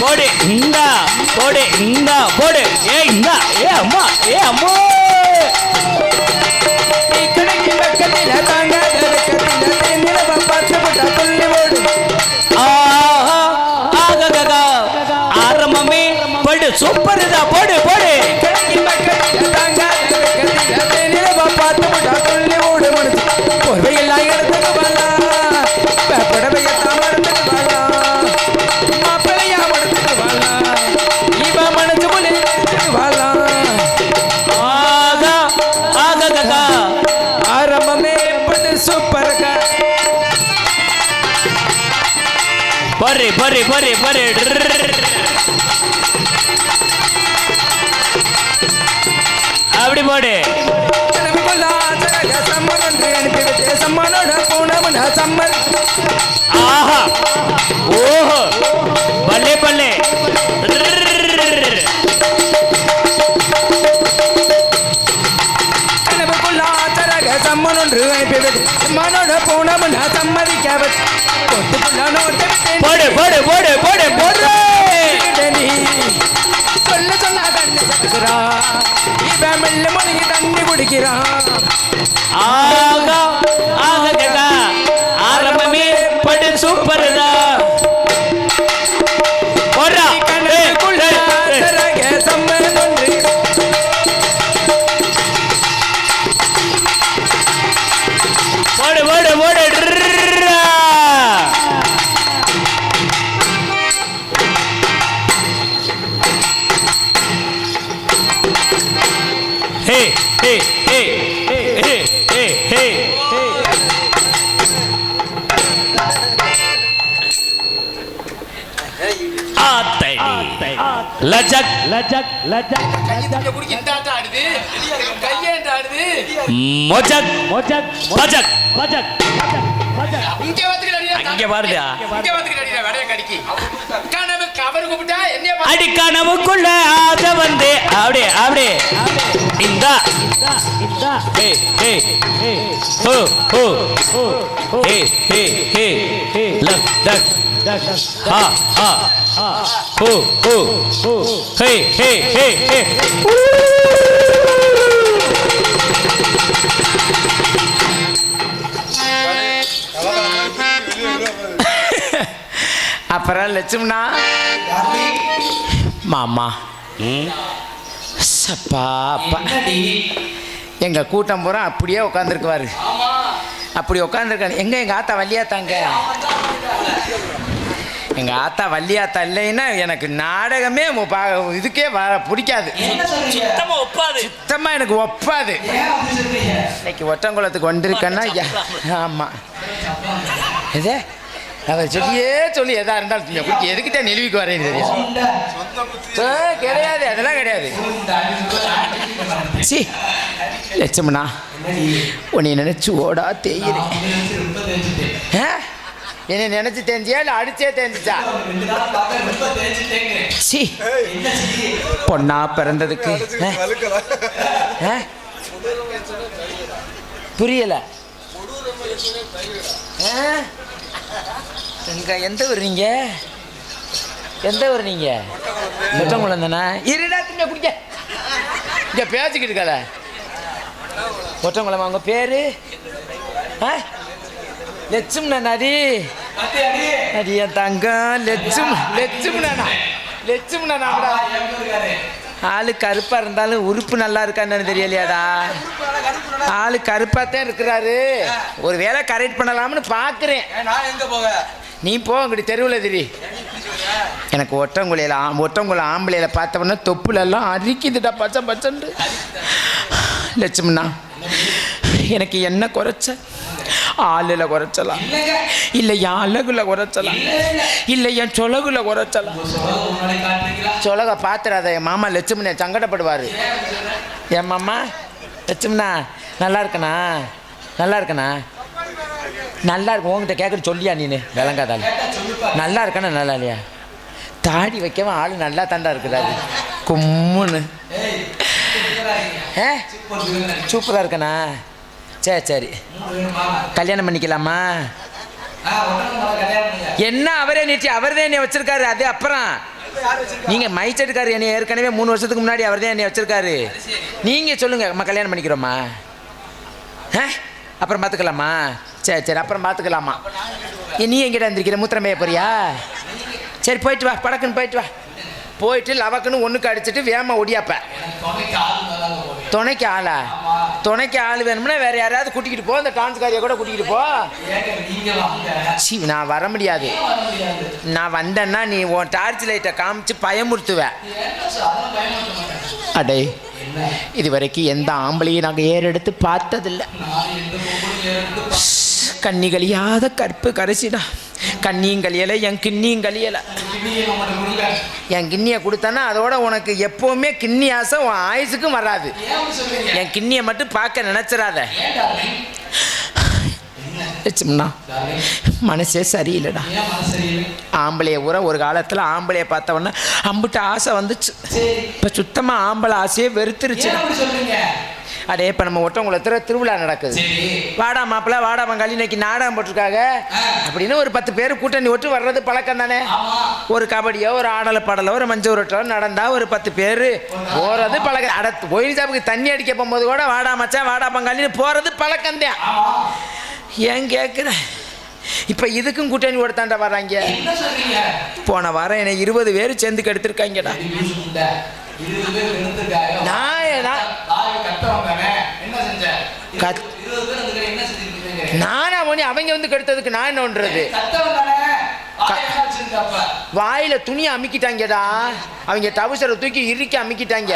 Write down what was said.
போடு இந்தா போடு இந்தா போடு. ஏ இந்தா ஏ அம்மா ஏ அம்மா. ஆரம்பமே போடு சூப்பர் இதா போடு போடு. பார்த்து போட்டா துள்ளி ஓடும் மனசு. போர்வையெல்லாம் எடுத்துட்டு போடு போடு போடு போடு அப்படி போடு. சம்மனோட போனவன சம்மன் சம்மனோட போனவன சம்மதிக்க வச்சு பொட்டுக்குள்ள நோட்டை விட்டு போடு போடு போடு போடு போடு. சொல்ல சொன்னா கண்ணு சத்துக்கிறா இவன் மெல்ல மொழிகி தண்ணி குடிக்கிறான். ஆகா ஆகககா ஆரம்பமே படு சூப்பர் தான் ஹே ஹே ஹே ஹே ஹே ஹே ஆத்தடி. லஜக். லஜக் லஜக் மொஜக். மொஜக் பஜக். பஜக் அங்க பாருடா. அடிடா, வடைய கடிக்கி. கனவு கவர் கூப்பிட்டா என்னைய பா- அடி கனவுக்குள்ள அப்படியே அப்படியே இந்தா. ஹே ஹே ஹோ. ஹோ ஹே. ஹே ஹே லக் டக் ஹா ஹா. ஹோ ஹோ. ஹே ஹே ஹே ஹே. அப்புறம் லட்சுமணா? மாமா. சப்பா அப்பா. எங்க கூட்டம் பூரா அப்படியே உட்காந்துருக்குவாரு அப்படி உட்காந்துருக்காரு எங்க எங்க ஆத்தா வள்ளியாத்தாங்க? எங்க ஆத்தா வள்ளியாத்தா இல்லைன்னா எனக்கு நாடகமே இதுக்கே வர பிடிக்காது. சுத்தமா ஒப்பாது. சுத்தமா எனக்கு ஒப்பாது. இன்னைக்கு ஒட்டங்குளத்துக்கு வந்திருக்கேன்னா யா- ஆமா. எது? அவர் சொல்லியே சொல்லி எதா இருந்தாலும் நீங்க குடிக்க எதுக்கிட்ட நெலுவிக்கு வரேன் தெரியும் கிடையாது அதெல்லாம் கிடையாது சி லட்சுமணா உன்னை நினைச்சு ஓடா தேயிறேன்? என்னை நினைச்சு தேஞ்சியா இல்லை அடிச்சே தேஞ்சிச்சா சி பொண்ணா பிறந்ததுக்கு? புரியல ஆ? எங்க எந்த ஊர் நீங்க? எந்த ஊர் நீங்க? முத்தங்குளம் தானே? இருடா திங்க குடிக்க. இங்க பேச்சுக்கிட்டு இருக்கல ஒற்றங்குளம் அவங்க பேரு? ஆ? லட்சுமண நடி நடி. என் தங்கம் லட்சும் லட்சுமணனா லட்சுமணனாடா ஆளு கருப்பா இருந்தாலும் உறுப்பு நல்லா இருக்கான்னு தெரியலையாடா. ஆளு கருப்பாத்தான் இருக்கிறாரு. ஒரு வேளை கரெக்ட் பண்ணலாம்னு பார்க்குறேன் நான் எங்க போக? நீ போ அங்கிட்டு தெருவில் திரி. எனக்கு ஒற்றங்குலையில் ஆ ஒற்றங்குள ஆம்பளையில பார்த்தவொன்னே தொப்புலெல்லாம் அரிக்குதுடா பச்சை பச்சைண்டு லட்சுமணா எனக்கு என்ன குறைச்ச? ஆளில் குறைச்சலாம். இல்லை என் அழகுல குறைச்சலாம். இல்லை என் சொலகுல குறைச்சலாம். சொலக பார்த்துடாத என் மாமா லட்சுமண சங்கடப்படுவார். என் மாமா லட்சுமணா நல்லா இருக்கண்ணா நல்லா இருக்கண்ணா நல்லா இருக்கு உங்ககிட்ட கேட்குறது சொல்லியா நீனு? விளங்காதால் நல்லா இருக்கண்ணா நல்லா இல்லையா? தாடி வைக்கவும் ஆள் நல்லா தாண்டா இருக்கிறாரு கும்முன்னு. ஏ? சூப்பராக இருக்கண்ணா சரி சரி. கல்யாணம் பண்ணிக்கலாமா? என்ன அவரே நீட்டி அவர் தான் என்னை வச்சிருக்காரு அது அப்புறம். நீங்க மைச்செடுக்காரு என்னை ஏற்கனவே மூணு வருஷத்துக்கு முன்னாடி அவர் தான் என்னை வச்சிருக்காரு. நீங்க சொல்லுங்க அம்மா கல்யாணம் பண்ணிக்கிறோமா? ஆ? அப்புறம் பார்த்துக்கலாமா சரி சரி அப்புறம் பார்த்துக்கலாமா ஏ, நீ எங்கிட்ட வந்திருக்கிற மூத்திரமே போறியா? சரி போயிட்டு வா படக்குன்னு போயிட்டு வா. போயிட்டு லவக்குன்னு ஒன்றுக்கு அடிச்சிட்டு வேமா ஒடியாப்ப. துணைக்கு ஆளா? துணைக்கு ஆள் வேணும்னா வேற யாரையாவது கூட்டிக்கிட்டு போ அந்த டான்ஸ்காரியை கூட கூட்டிக்கிட்டு போ. சீ நான் வர முடியாது. நான் வந்தேன்னா நீ உன் டார்ச் லைட்டை காமிச்சு பயமுறுத்துவ. அடே இது வரைக்கும் எந்த ஆம்பளையும் நாங்கள் ஏறெடுத்து பார்த்ததில்ல. கண்ணிகளியாத கற்பு கரைசிடா. கண்ணியும் கழியலை என் கிண்ணியும் கழியலை என் கிண்ணியை கொடுத்தனா அதோட உனக்கு எப்போவுமே கிண்ணி ஆசை உன் ஆயுசுக்கும் வராது. என் கிண்ணியை மட்டும் பார்க்க நினச்சிடாத. லட்சுமணா மனசே சரியில்லைடா. ஆம்பளைய ஊற ஒரு காலத்தில் ஆம்பளைய பார்த்தவொன்னே அம்பிட்ட ஆசை வந்துச்சு. இப்போ சுத்தமாக ஆம்பளை ஆசையே வெறுத்துருச்சு அடே இப்போ நம்ம ஒட்டங்குளத்தில் திருவிழா நடக்குது. வாடா மாப்பிள்ள வாடா பங்காளி இன்னைக்கு நாடகம் போட்டிருக்காங்க. அப்படின்னு ஒரு பத்து பேர் கூட்டணி ஒட்டு வர்றது பழக்கம் தானே? ஒரு கபடியோ ஒரு ஆடலை பாடலோ ஒரு மஞ்சள் உருட்டோ நடந்தா ஒரு பத்து பேர் போகிறது பழக்கம். அட கோயில் சாப்புக்கு தண்ணி அடிக்க போகும்போது கூட வாடா மச்சான் வாடா பங்காளின்னு போகிறது பழக்கம்தான் ஏன் கேட்குற இப்போ இதுக்கும் கூட்டணி ஓடத்தாண்டா வர்றாங்க போன வாரம் என்னை இருபது பேர் சேர்ந்து கெடுத்துருக்காங்கடா. நான் நான் பண்ணி அவங்க வந்து கெடுத்ததுக்கு நான் என்ன பண்றது? வாயில துணி அமுக்கிட்டாங்கடா. அவங்க டவுசரை தூக்கி இறுக்கி அமுக்கிட்டாங்க.